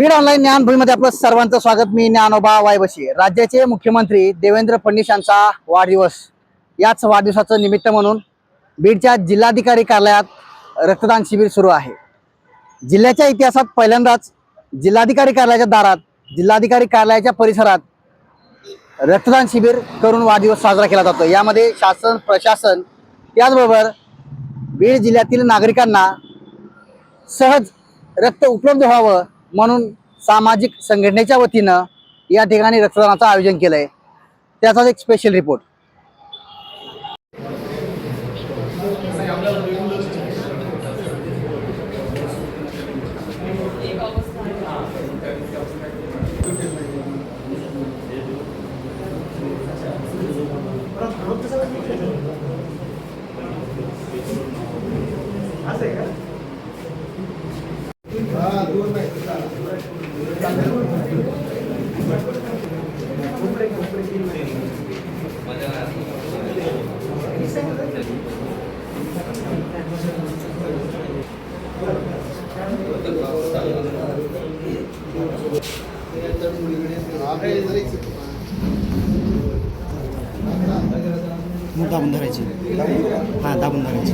Beed online ज्ञानभूमीमध्ये आपलं सर्वांचं स्वागत. मी ज्ञानोबा वायबशी. राज्याचे मुख्यमंत्री देवेंद्र फडणवीस यांचा वाढदिवस. याच वाढदिवसाचं निमित्त म्हणून बीडच्या जिल्हाधिकारी कार्यालयात रक्तदान शिबिर सुरू आहे. जिल्ह्याच्या इतिहासात पहिल्यांदाच जिल्हाधिकारी कार्यालयाच्या दारात जिल्हाधिकारी कार्यालयाच्या परिसरात रक्तदान शिबिर करून वाढदिवस साजरा केला जातो. यामध्ये शासन प्रशासन त्याचबरोबर बीड जिल्ह्यातील नागरिकांना सहज रक्त उपलब्ध व्हावं म्हणून सामाजिक संघटनेच्या वतीनं या ठिकाणी रक्तदानाचं आयोजन केलं आहे त्याचाच एक स्पेशल रिपोर्ट दाबून धरायची हां दाबून धरायची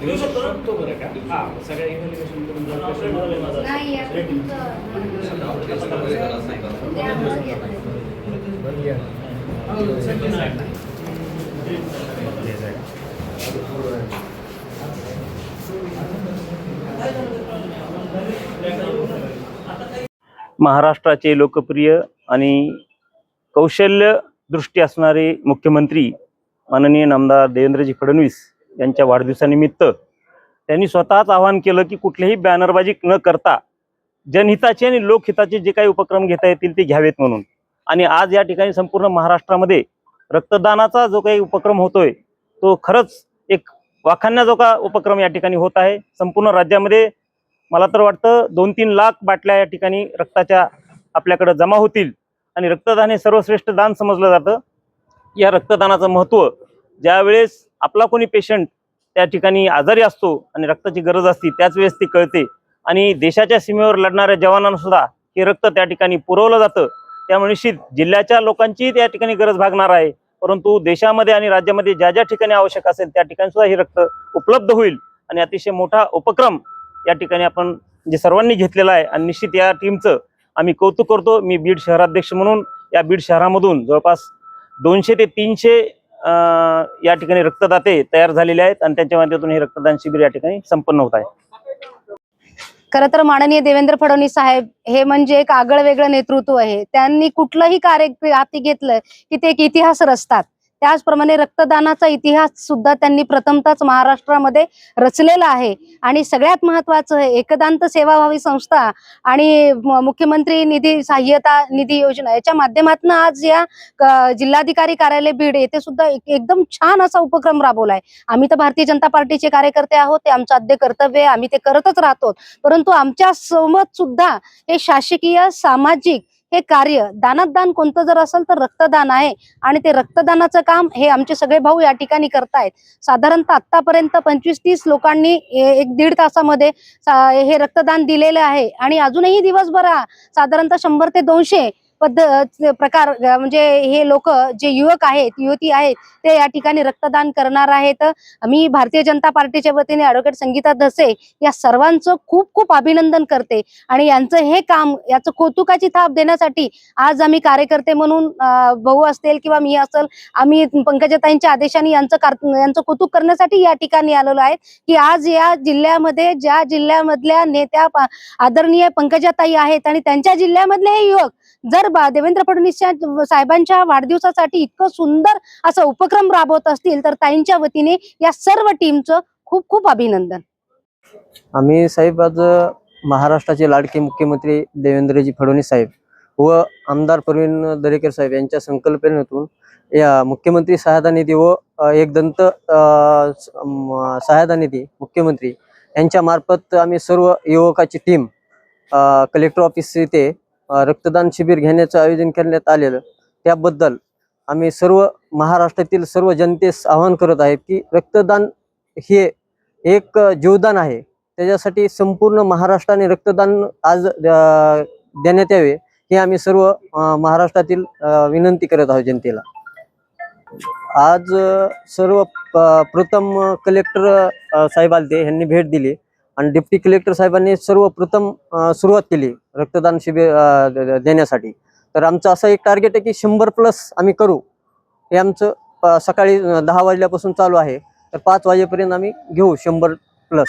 देऊ शकतो बरं का हा सगळ्या इव्हॅल्युएशन महाराष्ट्राचे लोकप्रिय आणि कौशल्य दृष्टी असणारे मुख्यमंत्री माननीय नामदार देवेंद्रजी फडणवीस यांच्या वाढदिवसानिमित्त त्यांनी स्वतःच आवाहन केलं की कुठलीही बॅनरबाजी न करता जनहिताचे आणि लोकहिताचे जे काही उपक्रम घेता येतील ते घ्यावेत म्हणून. आणि आज या ठिकाणी संपूर्ण महाराष्ट्रामध्ये रक्तदानाचा जो काही उपक्रम होतोय तो खरंच एक वाखाण्याजोगा उपक्रम या ठिकाणी होत आहे. संपूर्ण राज्यामध्ये मला तर वाटतं दोन तीन लाख बाटल्या या ठिकाणी रक्ताच्या आपल्याकडं जमा होतील आणि रक्तदान हे सर्वश्रेष्ठ दान समजलं जातं. या रक्तदानाचं महत्त्व. ज्यावेळेस आपला कोणी पेशंट त्या ठिकाणी आजारी असतो आणि रक्ताची गरज असते त्याच वेळेस ती कळते. आणि देशाच्या सीमेवर लढणाऱ्या जवानांना सुद्धा हे रक्त त्या ठिकाणी पुरवलं जातं. त्यामुळे निश्चित जिल्ह्याच्या लोकांची त्या ठिकाणी गरज भागणार आहे. परंतु देशामध्ये आणि राज्यामध्ये ज्या ज्या ठिकाणी आवश्यक असेल त्या ठिकाणी सुद्धा हे रक्त उपलब्ध होईल. आणि अतिशय मोठा उपक्रम या ठिकाणी आपण जे सर्वांनी घेतलेला आहे. आणि निश्चित या टीमचं आम्ही कौतुक करतो. मी बीड शहराध्यक्ष म्हणून या बीड शहरामधून जवळपास दोनशे ते तीनशे या ठिकाणी रक्तदाते तयार झालेले आहेत आणि त्यांच्या माध्यमातून हे रक्तदान शिबिर या ठिकाणी संपन्न होत आहे. खरं तर माननीय देवेंद्र फडणवीस साहेब हे म्हणजे एक आगळं वेगळं नेतृत्व आहे. त्यांनी कुठलंही कार्य हाती घेतलं की ते एक इतिहास रचतात त्याचप्रमाणे रक्तदानाचा इतिहास सुद्धा त्यांनी प्रथमतच महाराष्ट्रामध्ये रचलेला आहे. आणि सगळ्यात महत्वाचं आहे एकदांत सेवाभावी संस्था आणि मुख्यमंत्री निधी सहाय्यता निधी योजना याच्या माध्यमातून आज या जिल्हाधिकारी कार्यालय बीड येथे सुद्धा एक- एकदम छान असा उपक्रम राबवलाय. आम्ही तर भारतीय जनता पार्टीचे कार्यकर्ते आहोत ते आमचं आद्य कर्तव्य आहे आम्ही ते करतच राहतो. परंतु आमच्यासोबत सुद्धा हे शासकीय सामाजिक हे कार्य दानात दान कोणतं जर असेल तर रक्तदान आहे. आणि ते रक्तदानाचं काम हे आमचे सगळे भाऊ या ठिकाणी करतायत. साधारणतः आतापर्यंत पंचवीस तीस लोकांनी ए- एक दीड तासामध्ये हे रक्तदान दिलेलं आहे. आणि अजूनही दिवसभर साधारणतः शंभर ते दोनशे पद्धत प्रकार म्हणजे हे लोक जे युवक आहेत युवती आहेत ते या ठिकाणी रक्तदान करणार आहेत. मी भारतीय जनता पार्टीच्या वतीने ॲडव्होकेट संगीता धसे या सर्वांचं खूप खूप अभिनंदन करते. आणि यांचं हे काम याचं कौतुकाची थाप देण्यासाठी आज आम्ही कार्यकर्ते म्हणून भाऊ असतील किंवा मी असेल आम्ही पंकजाताईंच्या आदेशाने यांचं यांचं कौतुक करण्यासाठी या ठिकाणी आलेलो आहे की आज या जिल्ह्यामध्ये ज्या जिल्ह्यामधल्या नेत्या आदरणीय पंकजाताई आहेत आणि त्यांच्या जिल्ह्यामधले हे युवक जर जर देवेंद्र फडणवीस साहेबांच्या वाढदिवसासाठी इतकं सुंदर असं उपक्रम राबवत असतील तर ताईंच्या वतीने या सर्व टीमचं खूप खूप अभिनंदन. आम्ही साहेब आज महाराष्ट्राचे लाडके मुख्यमंत्री देवेंद्रजी फडणवीस साहेब व आमदार प्रवीण दरेकर साहेब यांच्या संकल्पनेतून या मुख्यमंत्री सहायता निधी व एकदंत एक दंत सहायता निधी मुख्यमंत्री यांच्या मार्फत आम्ही सर्व युवकाची टीम कलेक्टर ऑफिस येथे रक्तदान शिबिर घेण्याचं आयोजन करण्यात आलेलं. त्याबद्दल आम्ही सर्व महाराष्ट्रातील सर्व जनतेस आवाहन करत आहेत की रक्तदान हे एक जीवदान आहे. त्याच्यासाठी संपूर्ण महाराष्ट्राने रक्तदान आज देण्यात यावे हे आम्ही सर्व महाराष्ट्रातील विनंती करत आहोत जनतेला. आज सर्व प्रथम कलेक्टर साहेब आलते यांनी भेट दिली. आणि डिप्टी कलेक्टर साहेबांनी सर्वप्रथम सुरुवात केली रक्तदान शिबिर देण्यासाठी. तर आमचं असं एक टार्गेट आहे की शंभर प्लस आम्ही करू. हे आमचं सकाळी दहा वाजल्यापासून चालू आहे. तर पाच वाजेपर्यंत आम्ही घेऊ शंभर प्लस